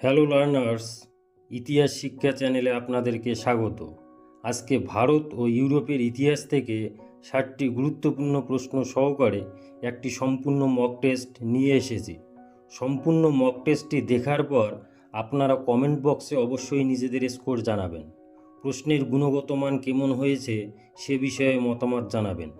Hello learners ইতিহাস শিক্ষা চ্যানেলে আপনাদেরকে স্বাগত। আজকে ভারত ও ইউরোপের ইতিহাস থেকে ষাটটি গুরুত্বপূর্ণ প্রশ্ন সহকারে একটি সম্পূর্ণ মক টেস্ট নিয়ে এসেছি। সম্পূর্ণ মক টেস্টটি দেখার পর আপনারা কমেন্ট বক্সে অবশ্যই নিজেদের স্কোর জানাবেন। প্রশ্নের গুণগত মান কেমন হয়েছে সে বিষয়ে মতামত জানাবেন।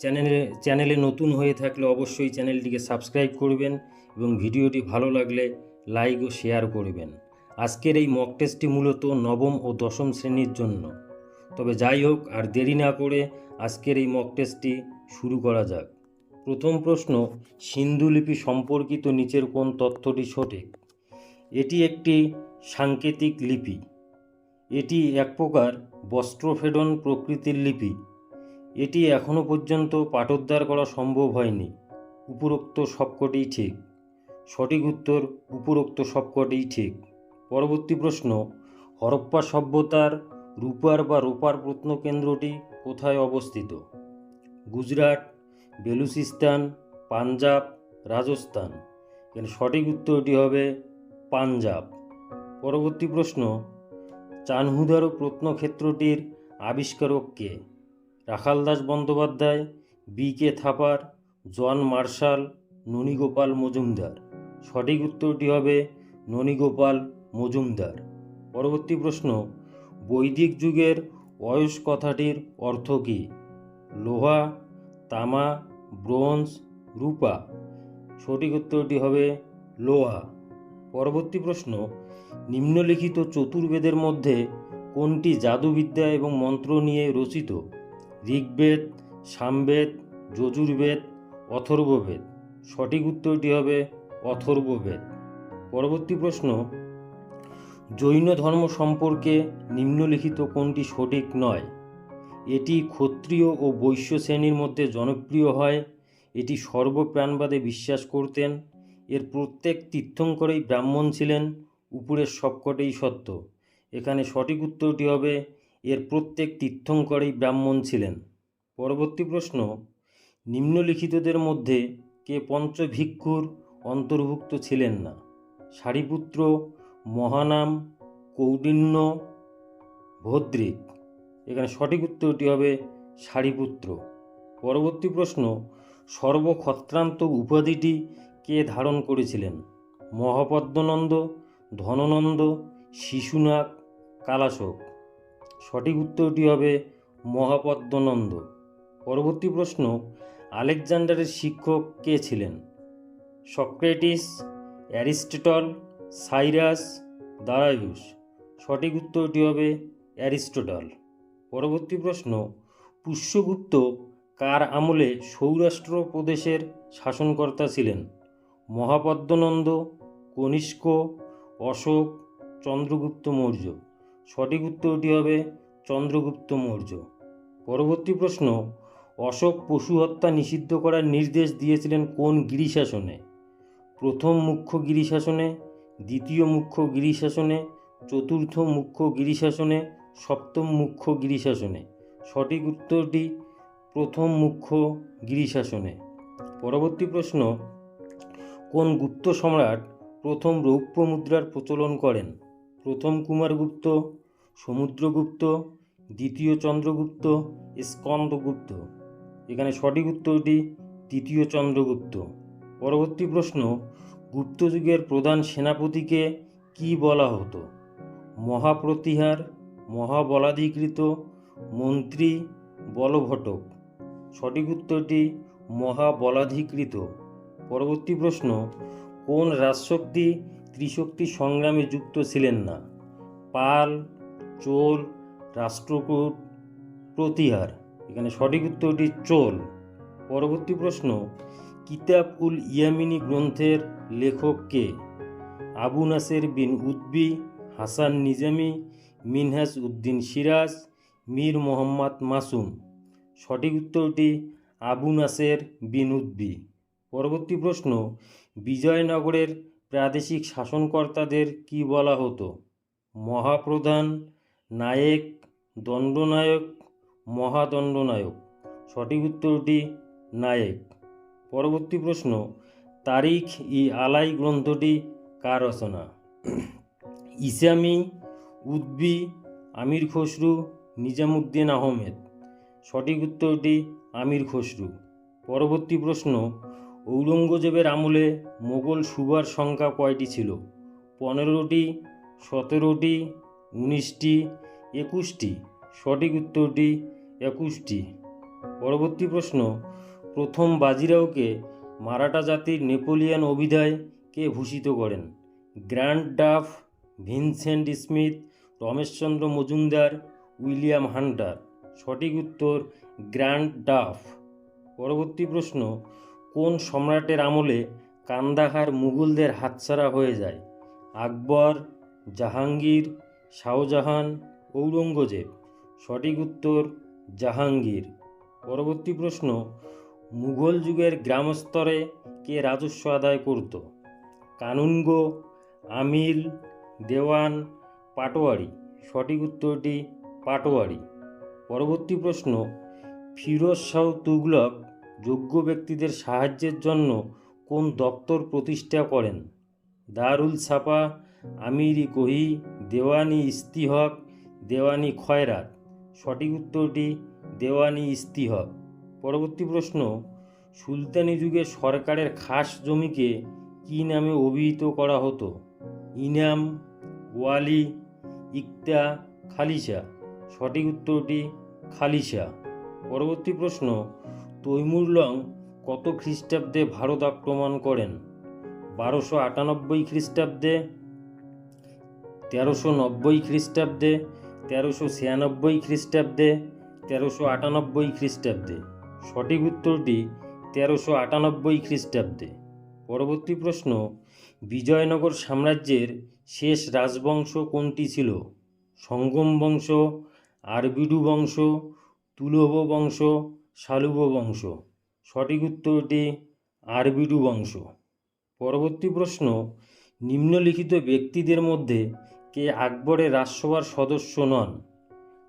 চ্যানেলে চ্যানেলে নতুন হয়ে থাকলে অবশ্যই চ্যানেলটিকে সাবস্ক্রাইব করবেন এবং ভিডিওটি ভালো লাগলে লাইক ও শেয়ার করবেন। আজকের এই মক টেস্টটি মূলত নবম ও দশম শ্রেণির জন্য। তবে যাই হোক, আর দেরি না করে আজকের এই মক টেস্টটি শুরু করা যাক। প্রথম প্রশ্ন সিন্ধুলিপি সম্পর্কিত নিচের কোন তথ্যটি সঠিক? এটি একটি সাংকেতিক লিপি। এটি এক প্রকার বস্ত্রফেডন প্রকৃতির লিপি। এটি এখনও পর্যন্ত পাঠোদ্ধার করা সম্ভব হয়নি। উপরোক্ত সবকটিই ঠিক। সঠিক উত্তর, উপরোক্ত সবকটিই ঠিক। পরবর্তী প্রশ্ন, হরপ্পা সভ্যতার রূপার বা রোপার প্রত্নকেন্দ্রটি কোথায় অবস্থিত? গুজরাট, বেলুচিস্তান, পাঞ্জাব, রাজস্থান। এখানে সঠিক উত্তরটি হবে পাঞ্জাব। পরবর্তী প্রশ্ন, চানহুদারো প্রত্নক্ষেত্রটির আবিষ্কারক কে? Rakhaldas Bandyopadhyay, B K Thapar, John Marshall, Nanigopal Majumdar. সঠিক উত্তরটি হবে ননীগোপাল মজুমদার। পরবর্তী প্রশ্ন, বৈদিক যুগের অয়স কথাটির অর্থ কী? লোহা, তামা, ব্রোঞ্জ, রূপা। সঠিক উত্তরটি হবে লোহা। পরবর্তী প্রশ্ন, নিম্নলিখিত চতুর্বেদের মধ্যে কোনটি জাদুবিদ্যা এবং মন্ত্র নিয়ে রচিত? ঋগ্বেদ, সামবেদ, যজুর্বেদ, অথর্ববেদ। সঠিক উত্তরটি হবে অথর্ববেদ পরবর্তী প্রশ্ন, জৈন ধর্ম সম্পর্কে নিম্নলিখিত কোনটি সঠিক নয়? এটি ক্ষত্রিয় ও বৈশ্য শ্রেণির মধ্যে জনপ্রিয় হয়, এটি সর্বপ্রাণবাদে বিশ্বাস করতেন, এর প্রত্যেক তীর্থঙ্করেই ব্রাহ্মণ ছিলেন, উপরের সবকটেই সত্য। এখানে সঠিক উত্তরটি হবে, এর প্রত্যেক তীর্থঙ্করেই ব্রাহ্মণ ছিলেন। পরবর্তী প্রশ্ন, নিম্নলিখিতদের মধ্যে কে পঞ্চভিক্ষুর অন্তর্ভুক্ত ছিলেন না। সারিপুত্র মহানাম কৌডিন্য ভদ্রিক। এখানে সঠিক উত্তরটি হবে সারিপুত্র। পরবর্তী প্রশ্ন, সর্বক্ষত্রান্ত উপাধিটি কে ধারণ করেছিলেন? মহাপদ্মনন্দ, ধননন্দ, শিশুনাগ, কালাশোক। সঠিক উত্তরটি হবে মহাপদ্মনন্দ। পরবর্তী প্রশ্ন, আলেকজান্ডারের শিক্ষক কে ছিলেন? Socrates, Aristotle, Cyrus, Darius. সঠিক উত্তরটি হবে অ্যারিস্টটল। পরবর্তী প্রশ্ন, পুষ্যগুপ্ত কার আমলে সৌরাষ্ট্র প্রদেশের শাসনকর্তা ছিলেন? মহাপদ্মনন্দ, কনিষ্ক, অশোক, চন্দ্রগুপ্ত মৌর্য। সঠিক উত্তরটি হবে চন্দ্রগুপ্ত মৌর্য। পরবর্তী প্রশ্ন, অশোক পশু হত্যা নিষিদ্ধ করার নির্দেশ দিয়েছিলেন কোন গিরিশাসনে? প্রথম মুখ্য গিরিশাসনে দ্বিতীয় মুখ্য গিরিশাসনে চতুর্থ মুখ্য গিরিশাসনে সপ্তম মুখ্য গিরিশাসনে সঠিক উত্তরটি প্রথম মুখ্য গিরিশাসনে পরবর্তী প্রশ্ন, কোন গুপ্ত সম্রাট প্রথম রৌপ্য মুদ্রার প্রচলন করেন? প্রথম কুমারগুপ্ত, সমুদ্রগুপ্ত, দ্বিতীয় চন্দ্রগুপ্ত, স্কন্দগুপ্ত। এখানে সঠিক উত্তরটি দ্বিতীয় চন্দ্রগুপ্ত। পরবর্তী প্রশ্ন গুপ্ত যুগের প্রধান সেনাপতিকে কি বলা হতো? মহাপ্রতিহার, মহাবলাধিকৃত, মন্ত্রী, বলভটক। সঠিক উত্তরটি মহাবলাধিকৃত। পরবর্তী প্রশ্ন, কোন রাজশক্তি ত্রিশক্তি সংগ্রামে যুক্ত ছিলেন না? পাল, চোল, রাষ্ট্রকূট, প্রতিহার। এখানে সঠিক উত্তরটি চোল। পরবর্তী প্রশ্ন কিতাব উল ইয়ামিনী গ্রন্থের লেখক কে? আবু নাসের বিন উদ্বি হাসান নিজামি মিনহাস উদ্দিন সিরাজ, মীর মোহাম্মদ মাসুম। সঠিক উত্তরটি আবু নাসের বিন উদ্বি পরবর্তী প্রশ্ন, বিজয়নগরের প্রাদেশিক শাসনকর্তাদের কি বলা হতো? মহাপ্রধান, নায়েক, দণ্ডনায়ক, মহাদণ্ডনায়ক। সঠিক উত্তরটি নায়েক। পরবর্তী প্রশ্ন, তারিখ ই আলাই গ্রন্থটি কার রচনা? ইসামি উদ্বি আমির খসরু, নিজামুদ্দিন আহমেদ। সঠিক উত্তরটি আমির খসরু। পরবর্তী প্রশ্ন, ঔরঙ্গজেবের আমলে মোগল সুবার সংখ্যা কয়টি ছিল? পনেরোটি, সতেরোটি, উনিশটি, একুশটি। সঠিক উত্তরটি একুশটি। পরবর্তী প্রশ্ন প্রথম বাজিরাওকে মারাঠা জাতির নেপোলিয়ান অভিধায় কে ভূষিত করেন। Grant Duff, Vincent Smith, Rameshchandra Majumdar, William Hunter. সঠিক উত্তর, গ্র্যান্ড ডাফ। পরবর্তী প্রশ্ন, কোন সম্রাটের আমলে কান্দাহার মুঘলদের হাতছাড়া হয়ে যায়? আকবর, জাহাঙ্গীর, শাহজাহান, ঔরঙ্গজেব। সঠিক উত্তর, জাহাঙ্গীর। পরবর্তী প্রশ্ন মুঘল যুগের গ্রামস্তরে কে রাজস্ব আদায় করত? কানুনগো, আমিল, দেওয়ান, পাটোয়ারি। সঠিক উত্তরটি পাটোয়ারি। পরবর্তী প্রশ্ন, ফিরোজ শাহ তুগলক যোগ্য ব্যক্তিদের সাহায্যের জন্য কোন দপ্তর প্রতিষ্ঠা করেন? দারুল ছাপা আমিরি কহি, দেওয়ানি ইস্তিহক, দেওয়ানি খয়রাত। সঠিক উত্তরটি দেওয়ানি ইস্তিহক। পরবর্তী প্রশ্ন, সুলতানি যুগে সরকারের খাস জমিকে কী নামে অভিহিত করা হতো? ইনাম, ওয়ালি, ইকতা খালিসা সঠিক উত্তরটি খালিসা পরবর্তী প্রশ্ন তৈমুরলং কত খ্রিস্টাব্দে ভারত আক্রমণ করেন? বারোশো আটানব্বই খ্রিস্টাব্দে, তেরোশো নব্বই খ্রিস্টাব্দে, তেরোশো ছিয়ানব্বই খ্রিস্টাব্দে, তেরোশো আটানব্বই খ্রিস্টাব্দে। সঠিক উত্তরটি তেরোশো আটানব্বই খ্রিস্টাব্দে। পরবর্তী প্রশ্ন, বিজয়নগর সাম্রাজ্যের শেষ রাজবংশ কোনটি ছিল? সঙ্গম বংশ, আরবিডু বংশ তুলভ বংশ, শালুব বংশ। সঠিক উত্তরটি আরবিডু বংশ। পরবর্তী প্রশ্ন, নিম্নলিখিত ব্যক্তিদের মধ্যে কে আকবরের রাজসভার সদস্য নন?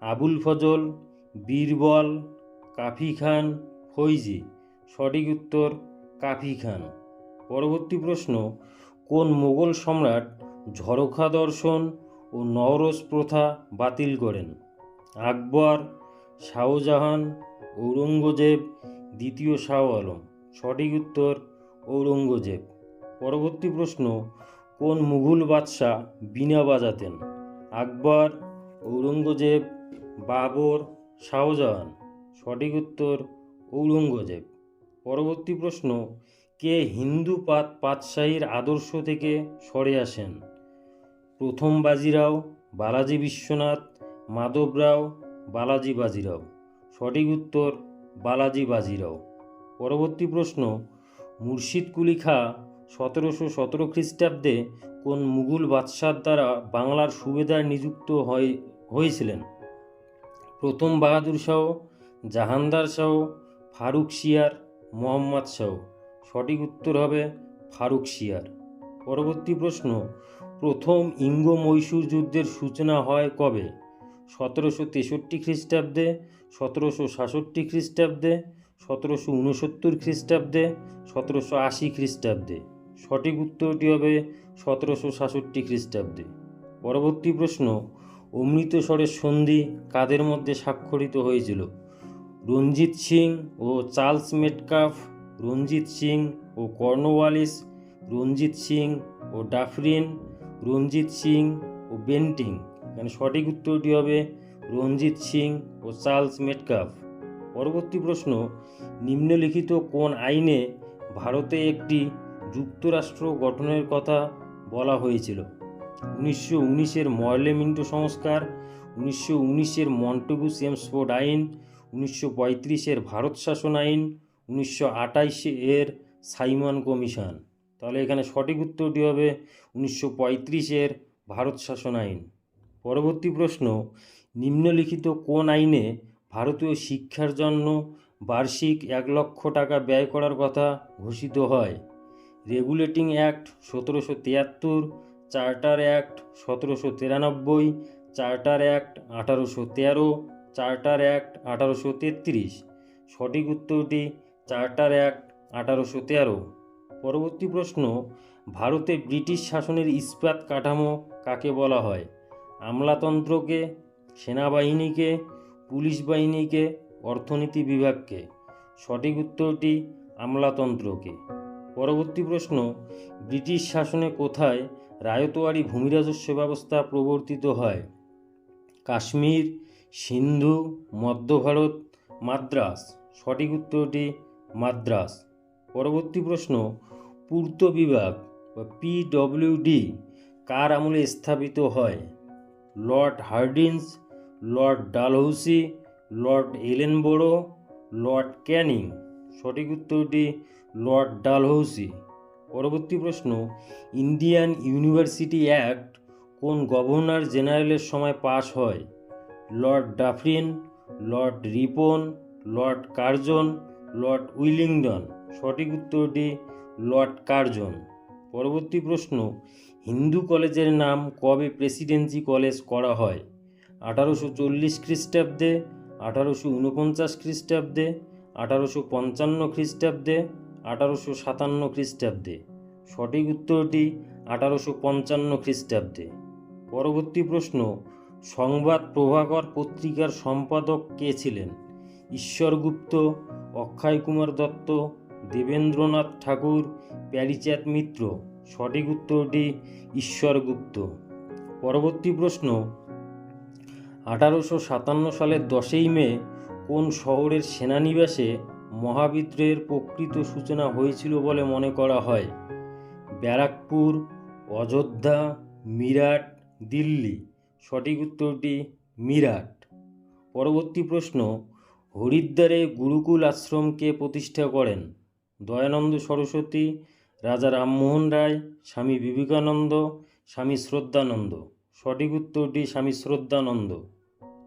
আবুল ফজল, বীরবল কাফি খান ফৈজি। সঠিক উত্তর, কাফি খান। পরবর্তী প্রশ্ন, কোন মোগল সম্রাট ঝরোখা দর্শন ও নওরোজ প্রথা বাতিল করেন? আকবর, শাহজাহান, ঔরঙ্গজেব, দ্বিতীয় শাহ আলম। সঠিক উত্তর, ঔরঙ্গজেব। পরবর্তী প্রশ্ন, কোন মুঘল বাদশাহ বীণা বাজাতেন? আকবর, ঔরঙ্গজেব, বাবর, শাহজাহান। সঠিক উত্তর ঔরঙ্গজেব। পরবর্তী প্রশ্ন, কে হিন্দু পাত পাতশাহীর আদর্শ থেকে সরে আসেন? প্রথম বাজিরাও বালাজি বিশ্বনাথ, মাধবরাও, বালাজি বাজিরাও। সঠিক উত্তর, বালাজি বাজিরাও। পরবর্তী প্রশ্ন, মুর্শিদ কুলি খা সতেরোশো সতেরো খ্রিস্টাব্দে কোন মুঘল বাদশার দ্বারা বাংলার সুবেদার নিযুক্ত হয়, হয়েছিলেন? প্রথম বাহাদুর শাহ জাহানদার শাহ ফারুক শিয়ার, মোহাম্মদ শাহ সঠিক উত্তর হবে ফারুক শিয়ার। পরবর্তী প্রশ্ন, প্রথম ইঙ্গ মহীশূর যুদ্ধের সূচনা হয় কবে? সতেরোশো তেষট্টি খ্রিস্টাব্দে, সতেরোশো সাতষট্টি খ্রিস্টাব্দে, সতেরোশো উনসত্তর খ্রিস্টাব্দে, সতেরোশো আশি খ্রিস্টাব্দে। সঠিক উত্তরটি হবে সতেরোশো সাতষট্টি খ্রিস্টাব্দে। পরবর্তী প্রশ্ন, অমৃতসরের সন্ধি কাদের মধ্যে স্বাক্ষরিত হয়েছিল? রঞ্জিত সিং ও চার্লস মেটকাফ, রঞ্জিত সিং ও কর্নওয়ালিস, রঞ্জিত সিং ও ডাফরিন, রঞ্জিত সিং ও বেন্টিং। এখানে সঠিক উত্তরটি হবে রঞ্জিত সিং ও চার্লস মেটকাফ। পরবর্তী প্রশ্ন, নিম্নলিখিত কোন আইনে ভারতে একটি যুক্তরাষ্ট্র গঠনের কথা বলা হয়েছিল? উনিশশো উনিশের ময়লেমিন্টো সংস্কার, উনিশশো উনিশের মন্টেগু সেমসফোর্ড আইন উনিশশো পঁয়ত্রিশের ভারত শাসন আইন, উনিশশো এর সাইমন কমিশন। তাহলে এখানে সঠিক উত্তরটি হবে উনিশশো পঁয়ত্রিশের ভারত শাসন আইন। পরবর্তী প্রশ্ন, নিম্নলিখিত কোন আইনে ভারতীয় শিক্ষার জন্য বার্ষিক এক লক্ষ টাকা ব্যয় করার কথা ঘোষিত হয়? রেগুলেটিং অ্যাক্ট সতেরোশো তিয়াত্তর, চার্টার অ্যাক্ট সতেরোশো তিরানব্বই, চার্টার অ্যাক্ট আঠারোশো তেরো চার্টার অ্যাক্ট আঠারোশো তেত্রিশ। সঠিক উত্তরটি চার্টার অ্যাক্ট আঠারোশো তেরো। পরবর্তী প্রশ্ন, ভারতে ব্রিটিশ শাসনের ইস্পাত কাঠামো কাকে বলা হয়? আমলাতন্ত্রকে, সেনাবাহিনীকে, পুলিশ বাহিনীকে, অর্থনীতি বিভাগকে? সঠিক উত্তরটি আমলাতন্ত্রকে। পরবর্তী প্রশ্ন, ব্রিটিশ শাসনে কোথায় রায়তোয়ারি ভূমি রাজস্ব ব্যবস্থা প্রবর্তিত হয়? কাশ্মীর সিন্ধু, মধ্য ভারত, মাদ্রাস। সঠিক উত্তরটি মাদ্রাস। পরবর্তী প্রশ্ন, পূর্ত বিভাগ বা পিডব্লিউডি কার আমলে স্থাপিত হয়? Lord Hardinge Lord Dalhousie, Lord Ellenborough, Lord Canning. সঠিক উত্তরটি লর্ড ডালহৌসি। পরবর্তী প্রশ্ন, ইন্ডিয়ান ইউনিভার্সিটি অ্যাক্ট কোন গভর্নর জেনারেলের সময় পাশ হয়? Lord Dufferin, Lord Ripon, Lord Curzon, Lord Willingdon. সঠিক উত্তরটি লর্ড কার্জন। পরবর্তী প্রশ্ন, হিন্দু কলেজের নাম কবে প্রেসিডেন্সি কলেজ করা হয়? আঠারোশো চল্লিশ খ্রিস্টাব্দে, আঠারোশো উনপঞ্চাশ খ্রিস্টাব্দে, আঠারোশো পঞ্চান্ন খ্রিস্টাব্দে, আঠারোশো সাতান্ন খ্রিস্টাব্দে। সঠিক উত্তরটি আঠারোশো পঞ্চান্ন খ্রিস্টাব্দে। পরবর্তী প্রশ্ন সংবাদ প্রভাকর পত্রিকার সম্পাদক কে ছিলেন? ঈশ্বরগুপ্ত, অক্ষয় কুমার দত্ত, দেবেন্দ্রনাথ ঠাকুর, প্যারিচাঁদ মিত্র। সঠিক উত্তরটি ঈশ্বরগুপ্ত। পরবর্তী প্রশ্ন, আঠারোশো সাতান্ন সালের দশই মে কোন শহরের সেনানিবাসে মহাবিদ্রোহের প্রকৃত সূচনা হয়েছিল বলে মনে করা হয়? ব্যারাকপুর, অযোধ্যা, মিরাট, দিল্লি। সঠিক উত্তরটি মিরাট। পরবর্তী প্রশ্ন, হরিদ্বারে গুরুকুল আশ্রমকে প্রতিষ্ঠা করেন দয়ানন্দ সরস্বতী, রাজা রামমোহন রায়, স্বামী বিবেকানন্দ, স্বামী শ্রদ্ধানন্দ। সঠিক উত্তরটি স্বামী শ্রদ্ধানন্দ।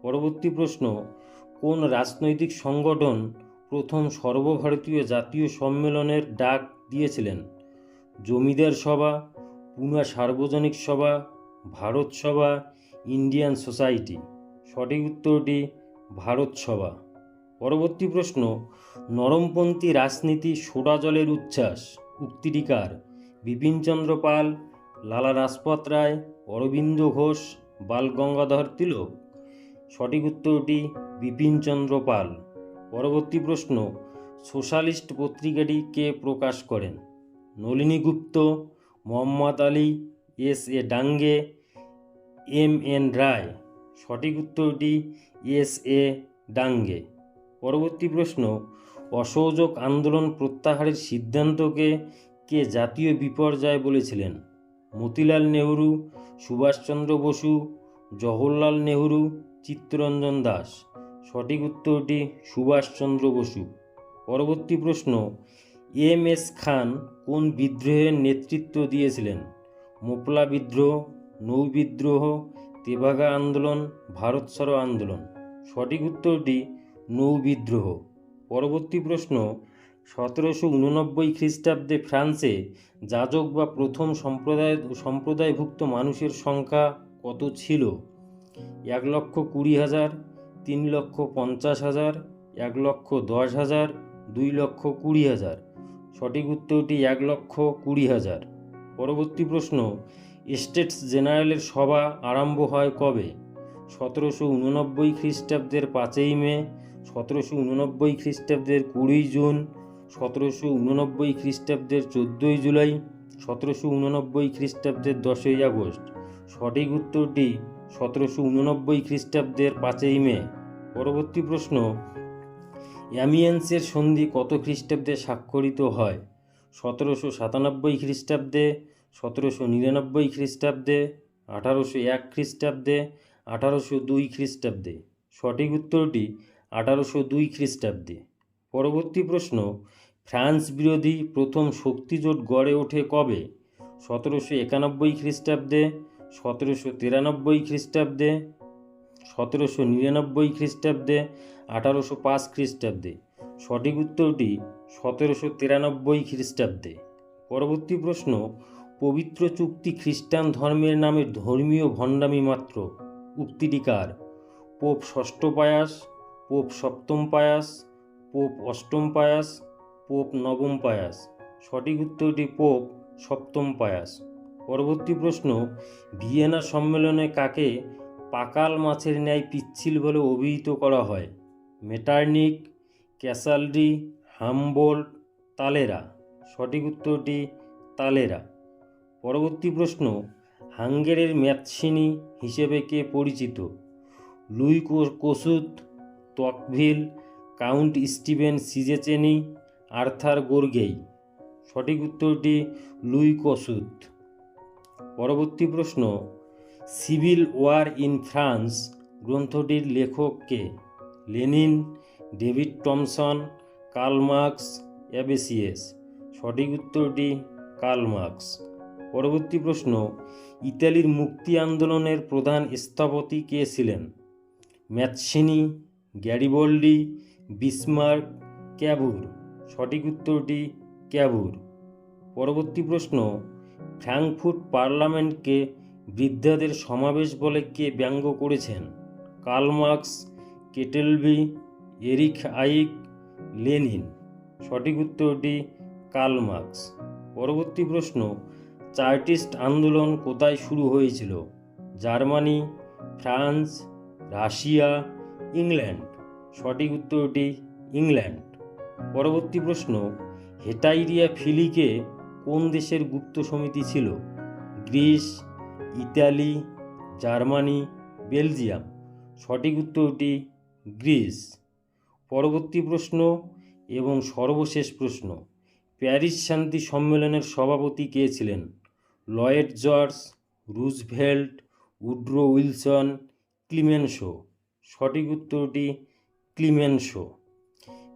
পরবর্তী প্রশ্ন, কোন রাজনৈতিক সংগঠন প্রথম সর্বভারতীয় জাতীয় সম্মেলনের ডাক দিয়েছিলেন? জমিদার সভা, পুনা সার্বজনিক সভা, ভারত সভা ইন্ডিয়ান সোসাইটি সঠিক উত্তরটি ভারত সভা। পরবর্তী প্রশ্ন, নরমপন্থী রাজনীতি সোডা জলের উচ্ছ্বাস, উক্তিটি কার? বিপিনচন্দ্র পাল, লালা রাজপথ রায়, অরবিন্দ ঘোষ, বাল গঙ্গাধর তিলক? সঠিক উত্তরটি বিপিনচন্দ্র পাল। পরবর্তী প্রশ্ন, সোশ্যালিস্ট পত্রিকাটি কে প্রকাশ করেন? Nalini Gupta Mohammad Ali, S A Dange M N Roy. সঠিক উত্তরটি এস এ ডাঙ্গে। পরবর্তী প্রশ্ন, অসহযোগ আন্দোলন প্রত্যাহারের সিদ্ধান্তকে কে জাতীয় বিপর্যয় বলেছিলেন? মতিলাল নেহরু, সুভাষচন্দ্র বসু, জওহরলাল নেহরু, চিত্তরঞ্জন দাস। সঠিক উত্তরটি সুভাষচন্দ্র বসু। পরবর্তী প্রশ্ন, এম এস খান কোন বিদ্রোহের নেতৃত্ব দিয়েছিলেন? মোপলা বিদ্রোহ নৌ বিদ্রোহ তেভাগা আন্দোলন, ভারত সরো আন্দোলন। সঠিক উত্তরটি নৌবিদ্রোহ পরবর্তী প্রশ্ন, সতেরোশো উননব্বই খ্রিস্টাব্দে ফ্রান্সে যাজক বা প্রথম সম্প্রদায়, সম্প্রদায়ভুক্ত মানুষের সংখ্যা কত ছিল? এক লক্ষ কুড়ি হাজার, তিন লক্ষ পঞ্চাশ হাজার, এক লক্ষ দশ হাজার, দুই লক্ষ কুড়ি হাজার। সঠিক উত্তরটি এক লক্ষ কুড়ি হাজার। পরবর্তী প্রশ্ন স্টেটস জেনারেলের সভা আরম্ভ হয় কবে? সতেরোশো উননব্বই খ্রিস্টাব্দের পাঁচই মে, সতেরোশো উননব্বই খ্রিস্টাব্দের কুড়ি জুন, সতেরোশো উননব্বই খ্রিস্টাব্দের চোদ্দোই জুলাই, সতেরোশো উননব্বই খ্রিস্টাব্দের দশই আগস্ট। সঠিক উত্তরটি সতেরোশো উননব্বই খ্রিস্টাব্দের পাঁচই মে। পরবর্তী প্রশ্ন, অ্যামিয়েন্সের সন্ধি কত খ্রিস্টাব্দে স্বাক্ষরিত হয়? সতেরোশো সাতানব্বই খ্রিস্টাব্দে সতেরোশো নিরানব্বই খ্রিস্টাব্দে, আঠারোশো এক খ্রিস্টাব্দে, আঠারোশো দুই খ্রিস্টাব্দে। সঠিক উত্তরটি আঠারোশো দুই খ্রিস্টাব্দে। পরবর্তী প্রশ্ন, ফ্রান্স বিরোধী প্রথম শক্তিজোট গড়ে ওঠে কবে? সতেরোশো একানব্বই খ্রিস্টাব্দে, সতেরোশো তিরানব্বই খ্রিস্টাব্দে, সতেরোশো নিরানব্বই খ্রিস্টাব্দে, আঠারোশো পাঁচ খ্রিস্টাব্দে। সঠিক উত্তরটি সতেরোশো তিরানব্বই খ্রিস্টাব্দে। পরবর্তী প্রশ্ন পবিত্র চুক্তি খ্রিস্টান ধর্মের নামে ধর্মীয় ভণ্ডামি মাত্র। উক্তিটিকার, পোপ ষষ্ঠ পায়াস, পোপ সপ্তম পায়াস, পোপ অষ্টম পায়াস, পোপ নবম পায়াস। সঠিক উত্তরটি পোপ সপ্তম পায়াস। পরবর্তী প্রশ্ন, ভিয়েনা সম্মেলনে কাকে পাকাল মাছের ন্যায় পিচ্ছিল বলে অভিহিত করা হয়? মেটার্নিক, ক্যাসালডি, হামবোল্ট, তালেরা। সঠিক উত্তরটি তালেরা। পরবর্তী প্রশ্ন, হাঙ্গেরের ম্যাথসিনি হিসেবে কে পরিচিত? Louis Kossuth Tocqueville, Count Stephen Szechenyi, Arthur Gorgei. সঠিক উত্তরটি লুই কসুত পরবর্তী প্রশ্ন, সিভিল ওয়ার ইন ফ্রান্স গ্রন্থটির লেখক কে? Lenin, David Thomson, Karl Marx, Abbe Sieyes. সঠিক উত্তরটি কার্ল মার্কস। পরবর্তী প্রশ্ন, ইতালির মুক্তি আন্দোলনের প্রধান স্থপতি কে ছিলেন? Mazzini Garibaldi, Bismarck, Cavour. সঠিক উত্তরটি ক্যাবুর। পরবর্তী প্রশ্ন ফ্র্যাঙ্কফুর্ট পার্লামেন্টকে বৃদ্ধাদের সমাবেশ বলে কে ব্যঙ্গ করেছেন? কার্ল মার্কস, কেটেলবি, এরিক আইক, লেনিন। সঠিক উত্তরটি কার্ল মার্কস। পরবর্তী প্রশ্ন চার্টিস্ট আন্দোলন কোথায় শুরু হয়েছিল? Germany, France, Russia, England. সঠিক উত্তরটি ইংল্যান্ড। পরবর্তী প্রশ্ন, হেটাইরিয়া ফিলিকে কোন দেশের গুপ্ত সমিতি ছিল? Greece, Italy, Germany, Belgium. সঠিক উত্তরটি গ্রিস। পরবর্তী প্রশ্ন এবং সর্বশেষ প্রশ্ন, প্যারিস শান্তি সম্মেলনের সভাপতি কে ছিলেন? Lloyd George, Roosevelt, Woodrow Wilson Clemenceau সঠিক উত্তরটি ক্লিমেনশো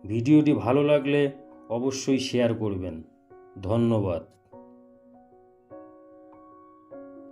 ভিডিওটি ভালো লাগলে অবশ্যই শেয়ার করবেন। ধন্যবাদ।